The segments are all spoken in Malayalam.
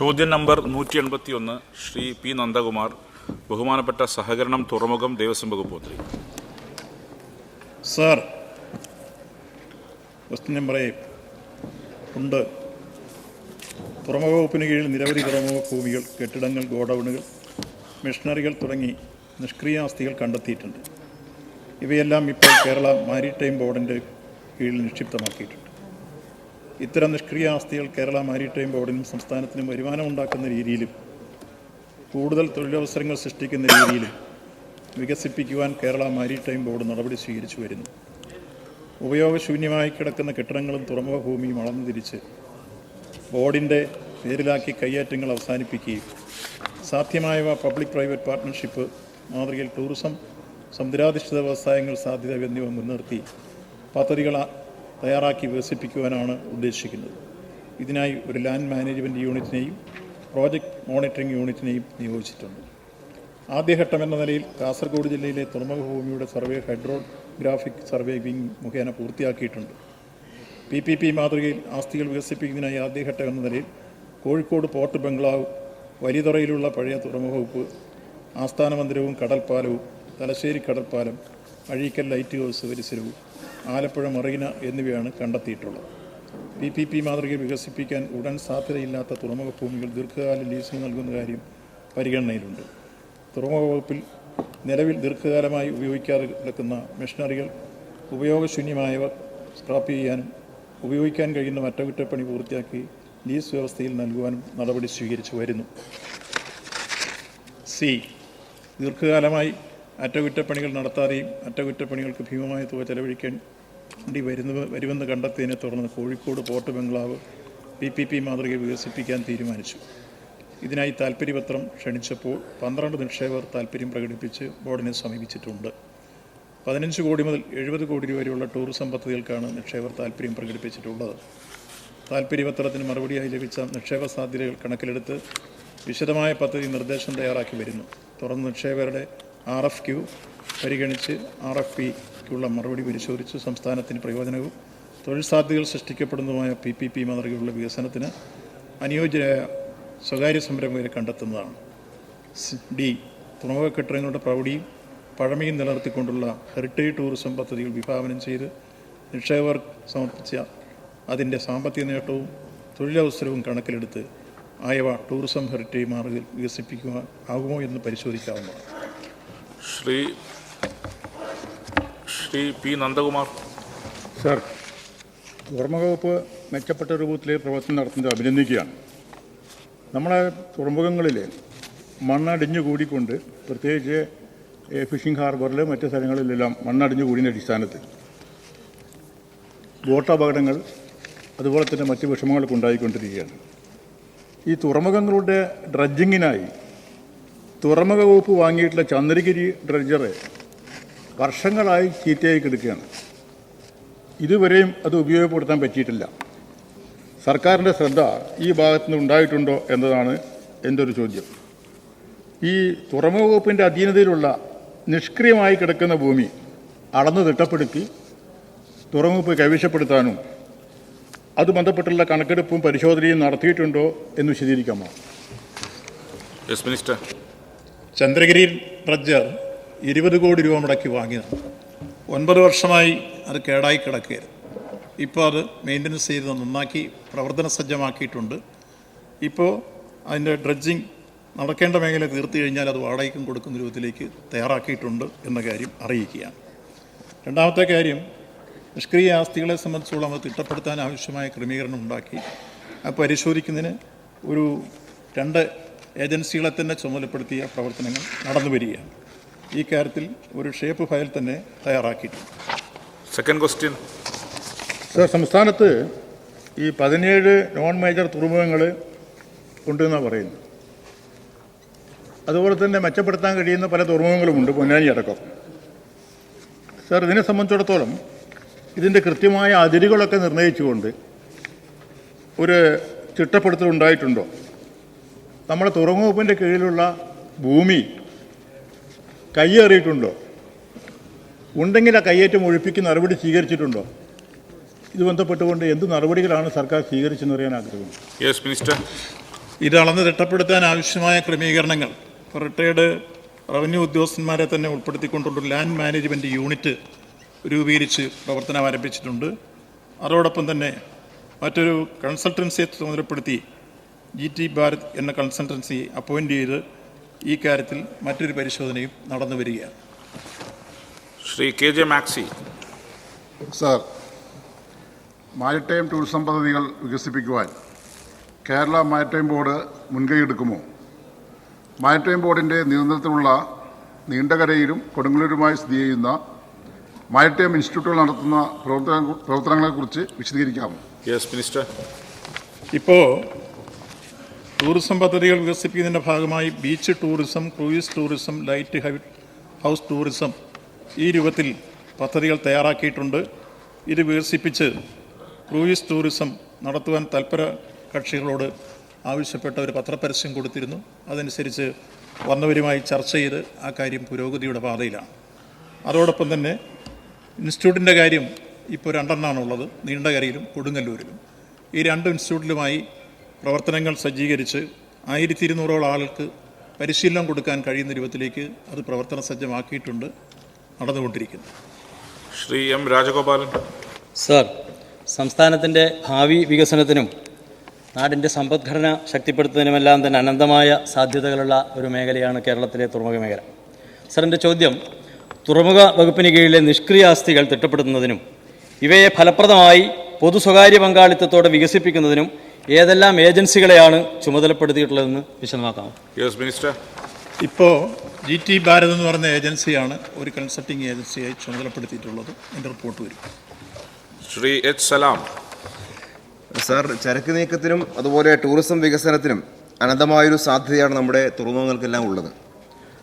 ചോദ്യം നമ്പർ നൂറ്റി എൺപത്തി ഒന്ന് ശ്രീ പി നന്ദകുമാർ ബഹുമാനപ്പെട്ട സഹകരണം തുറമുഖം ദേവസ്വം വകുപ്പ് മന്ത്രി. സാർ ക്വസ്റ്റ്യൻ നമ്പർ എ ഉണ്ട്. തുറമുഖ വകുപ്പിന് കീഴിൽ നിരവധി തുറമുഖ ഭൂമികൾ കെട്ടിടങ്ങൾ ഗോഡൌണുകൾ മെഷീനറികൾ തുടങ്ങി നിഷ്ക്രിയ ആസ്തികൾ കണ്ടെത്തിയിട്ടുണ്ട്. ഇവയെല്ലാം ഇപ്പോൾ കേരള മാരിടൈം ബോർഡിന്റെ കീഴിൽ നിക്ഷിപ്തമാക്കിയിട്ടുണ്ട്. ഇത്തരം നിഷ്ക്രിയ ആസ്തികൾ കേരള മാരിടൈം ബോർഡിനും സംസ്ഥാനത്തിനും വരുമാനമുണ്ടാക്കുന്ന രീതിയിലും കൂടുതൽ തൊഴിലവസരങ്ങൾ സൃഷ്ടിക്കുന്ന രീതിയിലും വികസിപ്പിക്കുവാൻ കേരള മാരിടൈം ബോർഡ് നടപടി സ്വീകരിച്ചു വരുന്നു. ഉപയോഗശൂന്യമായി കിടക്കുന്ന കെട്ടിടങ്ങളും തുറമുഖ ഭൂമിയും അളന്നു തിരിച്ച് ബോർഡിന്റെ പേരിലാക്കി കയ്യേറ്റങ്ങൾ അവസാനിപ്പിക്കുകയും സാധ്യമായവ പബ്ലിക് പ്രൈവറ്റ് പാർട്ട്ണർഷിപ്പ് മാതൃകയിൽ ടൂറിസം സമുദ്രാധിഷ്ഠിത വ്യവസായങ്ങൾ സാധ്യത എന്നിവ മുൻനിർത്തി പദ്ധതികൾ തയ്യാറാക്കി വികസിപ്പിക്കുവാനാണ് ഉദ്ദേശിക്കുന്നത്. ഇതിനായി ഒരു ലാൻഡ് മാനേജ്മെന്റ് യൂണിറ്റിനെയും പ്രോജക്റ്റ് മോണിറ്ററിംഗ് യൂണിറ്റിനെയും നിയോഗിച്ചിട്ടുണ്ട്. ആദ്യഘട്ടം എന്ന നിലയിൽ കാസർഗോഡ് ജില്ലയിലെ തുറമുഖ ഭൂമിയുടെ സർവേ ഹൈഡ്രോഗ്രാഫിക് സർവേ വിങ് മുഖേന പൂർത്തിയാക്കിയിട്ടുണ്ട്. പി പി പി മാതൃകയിൽ ആസ്തികൾ വികസിപ്പിക്കുന്നതിനായി ആദ്യഘട്ടം എന്ന നിലയിൽ കോഴിക്കോട് പോർട്ട് ബംഗ്ലാവ് വലിയതുറയിലുള്ള പഴയ തുറമുഖ വകുപ്പ് ആസ്ഥാന മന്ദിരവും കടൽപ്പാലവും തലശ്ശേരി കടൽപ്പാലം അഴീക്കൽ ലൈറ്റ് ഹൗസ് പരിസരവും ആലപ്പുഴ മറീന എന്നിവയാണ് കണ്ടെത്തിയിട്ടുള്ളത്. പി പി പി മാതൃകയിൽ വികസിപ്പിക്കാൻ ഉടൻ സാധ്യതയില്ലാത്ത തുറമുഖ ഭൂമികൾ ദീർഘകാല ലീസിന് നൽകുന്ന കാര്യം പരിഗണനയിലുണ്ട്. തുറമുഖ വകുപ്പിൽ നിലവിൽ ദീർഘകാലമായി ഉപയോഗിക്കാതെ കിടക്കുന്ന മെഷീനറികൾ ഉപയോഗശൂന്യമായവ സ്ക്രാപ്പ് ചെയ്യാനും ഉപയോഗിക്കാൻ കഴിയുന്ന അറ്റകുറ്റപ്പണി പൂർത്തിയാക്കി ലീസ് വ്യവസ്ഥയിൽ നൽകുവാനും നടപടി സ്വീകരിച്ചു വരുന്നു. സി. ദീർഘകാലമായി അറ്റകുറ്റപ്പണികൾ നടത്താതെയും അറ്റകുറ്റപ്പണികൾക്ക് ഭീമമായ തുക ചെലവഴിക്കേണ്ടി വരുന്ന വരുമെന്ന് കണ്ടെത്തിയതിനെ തുടർന്ന് കോഴിക്കോട് പോർട്ട് ബംഗ്ലാവ് പി പി പി മാതൃക വികസിപ്പിക്കാൻ തീരുമാനിച്ചു. ഇതിനായി താൽപ്പര്യപത്രം ക്ഷണിച്ചപ്പോൾ പന്ത്രണ്ട് നിക്ഷേപകർ താൽപ്പര്യം പ്രകടിപ്പിച്ച് ബോർഡിനെ സമീപിച്ചിട്ടുണ്ട്. പതിനഞ്ച് കോടി മുതൽ എഴുപത് കോടി രൂപ വരെയുള്ള ടൂറിസം പദ്ധതികൾക്കാണ് നിക്ഷേപർ താൽപ്പര്യം പ്രകടിപ്പിച്ചിട്ടുള്ളത്. താൽപ്പര്യപത്രത്തിന് മറുപടിയായി ലഭിച്ച നിക്ഷേപ സാധ്യതകൾ കണക്കിലെടുത്ത് വിശദമായ പദ്ധതി നിർദ്ദേശം തയ്യാറാക്കി വരുന്നു. തുടർന്ന് നിക്ഷേപകരുടെ ആർ എഫ് ക്യു പരിഗണിച്ച് ആർ എഫ് പിക്കുള്ള മറുപടി പരിശോധിച്ച് സംസ്ഥാനത്തിന് പ്രയോജനവും തൊഴിൽ സാധ്യതകൾ സൃഷ്ടിക്കപ്പെടുന്നതുമായ പി പി പി മാതൃകയുള്ള വികസനത്തിന് അനുയോജ്യരായ സ്വകാര്യ സംരംഭകരെ കണ്ടെത്തുന്നതാണ്. ഡി തുറമുഖ കെട്ടിടങ്ങളുടെ പ്രൗഢിയും പഴമയും നിലനിർത്തിക്കൊണ്ടുള്ള ഹെറിറ്റേജ് ടൂറിസം പദ്ധതികൾ വിഭാവനം ചെയ്ത് നിക്ഷേപകർ സമർപ്പിച്ച അതിന്റെ സാമ്പത്തിക നേട്ടവും തൊഴിലവസരവും കണക്കിലെടുത്ത് ആയവ ടൂറിസം ഹെറിറ്റേജ് മാർഗിൽ വികസിപ്പിക്കുവാൻ ആകുമോ എന്ന് പരിശോധിക്കാവുന്നതാണ്. ശ്രീ ശ്രീ പി നന്ദകുമാർ. സർ തുറമുഖവകുപ്പ് മെച്ചപ്പെട്ട രൂപത്തിലെ പ്രവർത്തനം നടത്തുന്നത് അഭിനന്ദിക്കുകയാണ്. നമ്മളെ തുറമുഖങ്ങളിൽ മണ്ണടിഞ്ഞു കൂടിക്കൊണ്ട് പ്രത്യേകിച്ച് ഫിഷിംഗ് ഹാർബറിൽ മറ്റ് സ്ഥലങ്ങളിലെല്ലാം മണ്ണടിഞ്ഞു കൂടിയ അടിസ്ഥാനത്തിൽ ബോട്ട് അപകടങ്ങൾ അതുപോലെ തന്നെ മറ്റ് വിഷമങ്ങളൊക്കെ ഉണ്ടായിക്കൊണ്ടിരിക്കുകയാണ്. ഈ തുറമുഖങ്ങളുടെ ഡ്രഡ്ജിങ്ങിനായി തുറമുഖ വകുപ്പ് വാങ്ങിയിട്ടുള്ള ചന്ദ്രഗിരി ഡ്രഡ്ജറ് വർഷങ്ങളായി ചീത്തയായി കിടക്കുകയാണ്. ഇതുവരെയും അത് ഉപയോഗപ്പെടുത്താൻ പറ്റിയിട്ടില്ല. സർക്കാരിന്റെ ശ്രദ്ധ ഈ ഭാഗത്തു നിന്ന് ഉണ്ടായിട്ടുണ്ടോ എന്നതാണ് എന്റെ ഒരു ചോദ്യം. ഈ തുറമുഖ വകുപ്പിന്റെ അധീനതയിലുള്ള നിഷ്ക്രിയമായി കിടക്കുന്ന ഭൂമി അളന്ന് തിട്ടപ്പെടുത്തി തുറമുഖപ്പ് കൈവശപ്പെടുത്താനും അത് ബന്ധപ്പെട്ടുള്ള കണക്കെടുപ്പും പരിശോധനയും നടത്തിയിട്ടുണ്ടോ എന്ന് വിശദീകരിക്കാമോ? മിനിസ്റ്റർ ചന്ദ്രഗിരി ഡ്രഡ്ജർ ഇരുപത് കോടി രൂപ മുടക്കി വാങ്ങിയതാണ്. ഒൻപത് വർഷമായി അത് കേടായി കിടക്കുകയായിരുന്നു ഇപ്പോൾ അത് മെയിന്റനൻസ് ചെയ്ത് നന്നാക്കി പ്രവർത്തന സജ്ജമാക്കിയിട്ടുണ്ട്. ഇപ്പോൾ അതിന്റെ ഡ്രഡ്ജിങ് നടക്കേണ്ട മേഖല തീർത്തു കഴിഞ്ഞാൽ അത് വാടകയ്ക്കും കൊടുക്കുന്ന രൂപത്തിലേക്ക് തയ്യാറാക്കിയിട്ടുണ്ട് എന്ന കാര്യം അറിയിക്കുകയാണ്. രണ്ടാമത്തെ കാര്യം നിഷ്ക്രിയ ആസ്തികളെ സംബന്ധിച്ചോളം അത് തിട്ടപ്പെടുത്താൻ ആവശ്യമായ ക്രമീകരണം ഉണ്ടാക്കി. അത് പരിശോധിക്കുന്നതിന് ഒരു രണ്ട് ഏജൻസികളെ തന്നെ ചുമതലപ്പെടുത്തിയ പ്രവർത്തനങ്ങൾ നടന്നു വരികയാണ്. ഈ കാര്യത്തിൽ ഒരു ഷേപ്പ് ഫയൽ തന്നെ തയ്യാറാക്കിയിട്ടുണ്ട്. സെക്കൻഡ് ക്വസ്റ്റ്യൻ സർ സംസ്ഥാനത്ത് ഈ പതിനേഴ് നോൺ മേജർ തുറമുഖങ്ങൾ ഉണ്ടെന്നാണ് പറയുന്നത്. അതുപോലെ തന്നെ മെച്ചപ്പെടുത്താൻ കഴിയുന്ന പല തുറമുഖങ്ങളുമുണ്ട് പൊന്നാനി അടക്കം. സർ ഇതിനെ സംബന്ധിച്ചിടത്തോളം ഇതിന്റെ കൃത്യമായ അതിരുകളൊക്കെ നിർണയിച്ചുകൊണ്ട് ഒരു ചിട്ടപ്പെടുത്തൽ ഉണ്ടായിട്ടുണ്ടോ? നമ്മുടെ തുറമുഖപ്പിന്റെ കീഴിലുള്ള ഭൂമി കയ്യേറിയിട്ടുണ്ടോ? ഉണ്ടെങ്കിൽ ആ കയ്യേറ്റം ഒഴിപ്പിക്കുന്ന നടപടി സ്വീകരിച്ചിട്ടുണ്ടോ? ഇത് ബന്ധപ്പെട്ടുകൊണ്ട് എന്ത് നടപടികളാണ് സർക്കാർ സ്വീകരിച്ചെന്ന് അറിയാൻ ആഗ്രഹം യെസ് മിനിസ്റ്റർ ഇത് അളന്ന് തിട്ടപ്പെടുത്താൻ ആവശ്യമായ ക്രമീകരണങ്ങൾ റിട്ടയർഡ് റവന്യൂ ഉദ്യോഗസ്ഥന്മാരെ തന്നെ ഉൾപ്പെടുത്തിക്കൊണ്ടുള്ള ലാൻഡ് മാനേജ്മെന്റ് യൂണിറ്റ് രൂപീകരിച്ച് പ്രവർത്തനം ആരംഭിച്ചിട്ടുണ്ട്. അതോടൊപ്പം തന്നെ മറ്റൊരു കൺസൾട്ടൻസിയെ ചുമതലപ്പെടുത്തി ജി ടി ഭാരത് എന്ന കൺസൾട്ടൻസി അപ്പോയിന്റ് ചെയ്ത് ഈ കാര്യത്തിൽ മറ്റൊരു പരിശോധനയും നടന്നു വരികയാണ്. Shri K J Maxi. Sir maritime tourism പദ്ധതികൾ വികസിപ്പിക്കുവാൻ കേരള മാരിടൈം ബോർഡ് മുൻകൈയെടുക്കുമോ? മാരിടൈം ബോർഡിന്റെ നിയന്ത്രണത്തിലുള്ള നീണ്ടകരയിലും കൊടുങ്ങല്ലൂരുമായി സ്ഥിതി ചെയ്യുന്ന മാരിടൈം ഇൻസ്റ്റിറ്റ്യൂട്ടുകൾ നടത്തുന്ന പ്രവർത്തന പ്രവർത്തനങ്ങളെക്കുറിച്ച് വിശദീകരിക്കാമോ? യെസ് മിനിസ്റ്റർ ഇപ്പോൾ ടൂറിസം പദ്ധതികൾ വികസിപ്പിക്കുന്നതിന്റെ ഭാഗമായി beach tourism cruise tourism lighthouse tourism ഈ രൂപത്തിൽ പദ്ധതികൾ തയ്യാറാക്കിയിട്ടുണ്ട്. ഇത് വികസിപ്പിച്ച് ക്രൂയിസ് ടൂറിസം നടത്തുവാൻ തൽപര കക്ഷികളോട് ആവശ്യപ്പെട്ട ഒരു പത്രപരസ്യം കൊടുത്തിരുന്നു. അതനുസരിച്ച് വന്നവരുമായി ചർച്ച ചെയ്ത് ആ കാര്യം പുരോഗതിയുടെ പാതയിലാണ്. അതോടൊപ്പം തന്നെ ഇൻസ്റ്റിറ്റ്യൂട്ടിന്റെ കാര്യം ഇപ്പോൾ രണ്ടെണ്ണമാണുള്ളത് നീണ്ടകരയിലും കൊടുങ്ങല്ലൂരിലും. ഈ രണ്ട് ഇൻസ്റ്റിറ്റ്യൂട്ടിലുമായി പ്രവർത്തനങ്ങൾ സജ്ജീകരിച്ച് ആയിരത്തി ഇരുന്നൂറോളം ആളുകൾക്ക് പരിശീലനം കൊടുക്കാൻ കഴിയുന്ന രൂപത്തിലേക്ക് അത് പ്രവർത്തന സജ്ജമാക്കിയിട്ടുണ്ട് നടന്നുകൊണ്ടിരിക്കുന്നു. ശ്രീ എം രാജഗോപാലൻ. സർ സംസ്ഥാനത്തിന്റെ ഭാവി വികസനത്തിനും നാടിന്റെ സമ്പദ്ഘടന ശക്തിപ്പെടുത്തുന്നതിനുമെല്ലാം തന്നെ അനന്തമായ സാധ്യതകളുള്ള ഒരു മേഖലയാണ് കേരളത്തിലെ തുറമുഖ മേഖല. സർ എന്റെ ചോദ്യം തുറമുഖ വകുപ്പിന് കീഴിലെ നിഷ്ക്രിയ ആസ്തികൾ തിട്ടപ്പെടുത്തുന്നതിനും ഇവയെ ഫലപ്രദമായി പൊതു സ്വകാര്യ പങ്കാളിത്തത്തോടെ വികസിപ്പിക്കുന്നതിനും ഏതെല്ലാം ഏജൻസികളെയാണ് ചുമതലപ്പെടുത്തിയിട്ടുള്ളതെന്ന് വിശദമാക്കാമോ? യെസ് മിനിസ്റ്റർ ഇപ്പോൾ ജി ടി ഭാരത് എന്ന് പറയുന്ന ഏജൻസിയാണ് ഒരു കൺസൾട്ടിംഗ് ഏജൻസിയായി ചുമതലപ്പെടുത്തിയിട്ടുള്ളത്. എന്റെ റിപ്പോർട്ട് വരും. ശ്രീ എച്ച് സലാം. സാർ ചരക്ക് നീക്കത്തിനും അതുപോലെ ടൂറിസം വികസനത്തിനും അനന്തമായൊരു സാധ്യതയാണ് നമ്മുടെ തുറമുഖങ്ങൾക്കെല്ലാം ഉള്ളത്.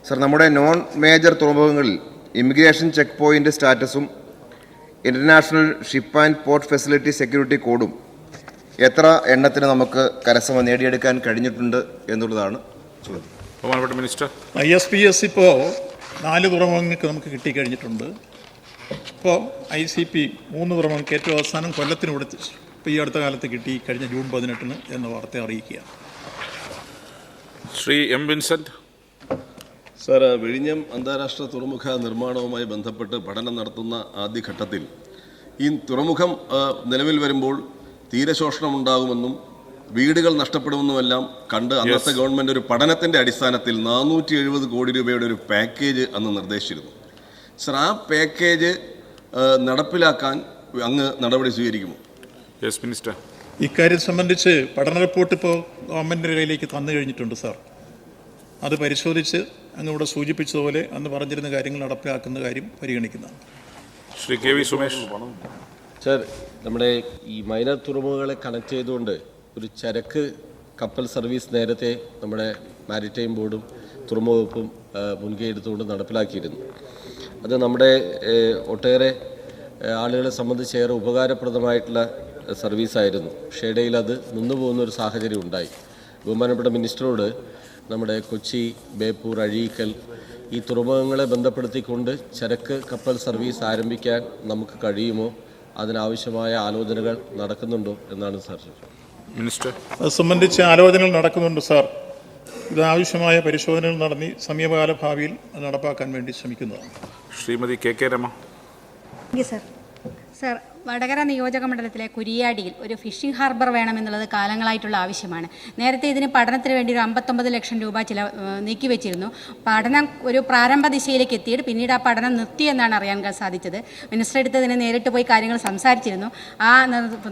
സാർ നമ്മുടെ നോൺ മേജർ തുറമുഖങ്ങളിൽ immigration checkpoint സ്റ്റാറ്റസും international ship and port facility security കോഡും എത്ര എണ്ണത്തിന് നമുക്ക് കരസമ നേടിയെടുക്കാൻ കഴിഞ്ഞിട്ടുണ്ട് എന്നുള്ളതാണ് ചോദ്യം. ബഹുമാനപ്പെട്ട minister. I S P S ഇപ്പോൾ നാല് തുറമുഖങ്ങൾക്ക് നമുക്ക് കിട്ടിക്കഴിഞ്ഞിട്ടുണ്ട് ഇപ്പോൾ ഐ സി പി മൂന്ന് തുറമുഖങ്ങൾക്ക് ഏറ്റവും അവസാനം കൊല്ലത്തിന് കൊടുത്ത് ഇപ്പോൾ ഈ അടുത്ത കാലത്ത് കിട്ടി കഴിഞ്ഞ ജൂൺ പതിനെട്ടിന് എന്ന വാർത്ത അറിയിക്കുക. Shri M Vincent. സാർ വിഴിഞ്ഞം അന്താരാഷ്ട്ര തുറമുഖ നിർമ്മാണവുമായി ബന്ധപ്പെട്ട് പഠനം നടത്തുന്ന ആദ്യഘട്ടത്തിൽ ഈ തുറമുഖം നിലവിൽ വരുമ്പോൾ തീരശോഷണം ഉണ്ടാകുമെന്നും വീടുകൾ നഷ്ടപ്പെടുമെന്നുമെല്ലാം കണ്ട് അന്നത്തെ ഗവൺമെന്റ് ഒരു പഠനത്തിന്റെ അടിസ്ഥാനത്തിൽ നാനൂറ്റി എഴുപത് കോടി രൂപയുടെ ഒരു പാക്കേജ് അന്ന് നിർദ്ദേശിച്ചിരുന്നു. സർ ആ പാക്കേജ് നടപ്പിലാക്കാൻ അങ്ങ് നടപടി സ്വീകരിക്കുമോ? യെസ് മിനിസ്റ്റർ ഇക്കാര്യം സംബന്ധിച്ച് പഠന റിപ്പോർട്ട് ഇപ്പോൾ ഗവൺമെന്റിന്റെ കയ്യിലേക്ക് തന്നു കഴിഞ്ഞിട്ടുണ്ട് സാർ. അത് പരിശോധിച്ച് അങ്ങ് ഇവിടെ സൂചിപ്പിച്ചതുപോലെ അന്ന് പറഞ്ഞിരുന്ന കാര്യങ്ങൾ നടപ്പിലാക്കുന്ന കാര്യം പരിഗണിക്കുന്നതാണ്. Shri K V Sumesh. Sir നമ്മുടെ ഈ മൈനർ തുറമുഖങ്ങളെ കണക്ട് ചെയ്തുകൊണ്ട് ഒരു ചരക്ക് കപ്പൽ സർവീസ് നേരത്തെ നമ്മുടെ മാരിടൈം ബോർഡും തുറമുഖ വകുപ്പും മുൻകൈ എടുത്തുകൊണ്ട് നടപ്പിലാക്കിയിരുന്നു. അത് നമ്മുടെ ഒട്ടേറെ ആളുകളെ സംബന്ധിച്ച് ഏറെ ഉപകാരപ്രദമായിട്ടുള്ള സർവീസായിരുന്നു പക്ഷേ ഇടയിൽ അത് നിന്നുപോകുന്ന ഒരു സാഹചര്യം ഉണ്ടായി. ബഹുമാനപ്പെട്ട മിനിസ്റ്ററോട് നമ്മുടെ കൊച്ചി ബേപ്പൂർ അഴീക്കൽ ഈ തുറമുഖങ്ങളെ ബന്ധപ്പെടുത്തിക്കൊണ്ട് ചരക്ക് കപ്പൽ സർവീസ് ആരംഭിക്കാൻ നമുക്ക് കഴിയുമോ? അതിനാവശ്യമായ ആലോചനകൾ നടക്കുന്നുണ്ടോ എന്നാണ് സാർ ചോദിച്ചത്. മിനിസ്റ്റർ. അത് സംബന്ധിച്ച് ആലോചനകൾ നടക്കുന്നുണ്ട് സാർ. ഇതാവശ്യമായ പരിശോധനകൾ നടത്തി സമീപകാല ഭാവിയിൽ അത് നടപ്പാക്കാൻ വേണ്ടി ശ്രമിക്കുന്നതാണ് Shrimati K K Rema. Sir. Sir Vadakara നിയോജക മണ്ഡലത്തിലെ കുരിയാടിയിൽ ഒരു ഫിഷിംഗ് ഹാർബർ വേണമെന്നുള്ളത് കാലങ്ങളായിട്ടുള്ള ആവശ്യമാണ്. നേരത്തെ ഇതിന് പഠനത്തിന് വേണ്ടി ഒരു അമ്പത്തൊമ്പത് ലക്ഷം രൂപ ചില നീക്കിവെച്ചിരുന്നു. പഠനം ഒരു പ്രാരംഭ ദിശയിലേക്ക് എത്തിയിട്ട് പിന്നീട് ആ പഠനം നിർത്തി എന്നാണ് അറിയാൻ സാധിച്ചത്. മിനിസ്റ്റർ എടുത്തതിന് നേരിട്ട് പോയി കാര്യങ്ങൾ സംസാരിച്ചിരുന്നു. ആ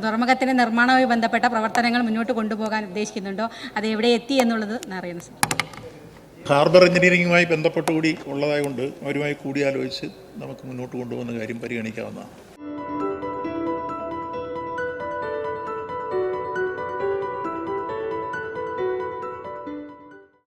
തുറമുഖത്തിന്റെ നിർമ്മാണവുമായി ബന്ധപ്പെട്ട പ്രവർത്തനങ്ങൾ മുന്നോട്ട് കൊണ്ടുപോകാൻ ഉദ്ദേശിക്കുന്നുണ്ടോ? അത് എവിടെ എത്തി എന്നുള്ളത് അറിയണം സർ. ഹാർബർ എഞ്ചിനീയറിംഗുമായി ബന്ധപ്പെട്ടുകൂടി ഉള്ളതായതുകൊണ്ട് അവരുമായി കൂടിയാലോചിച്ച് നമുക്ക് മുന്നോട്ട് കൊണ്ടുപോകുന്ന കാര്യം പരിഗണിക്കാവുന്നതാണ്.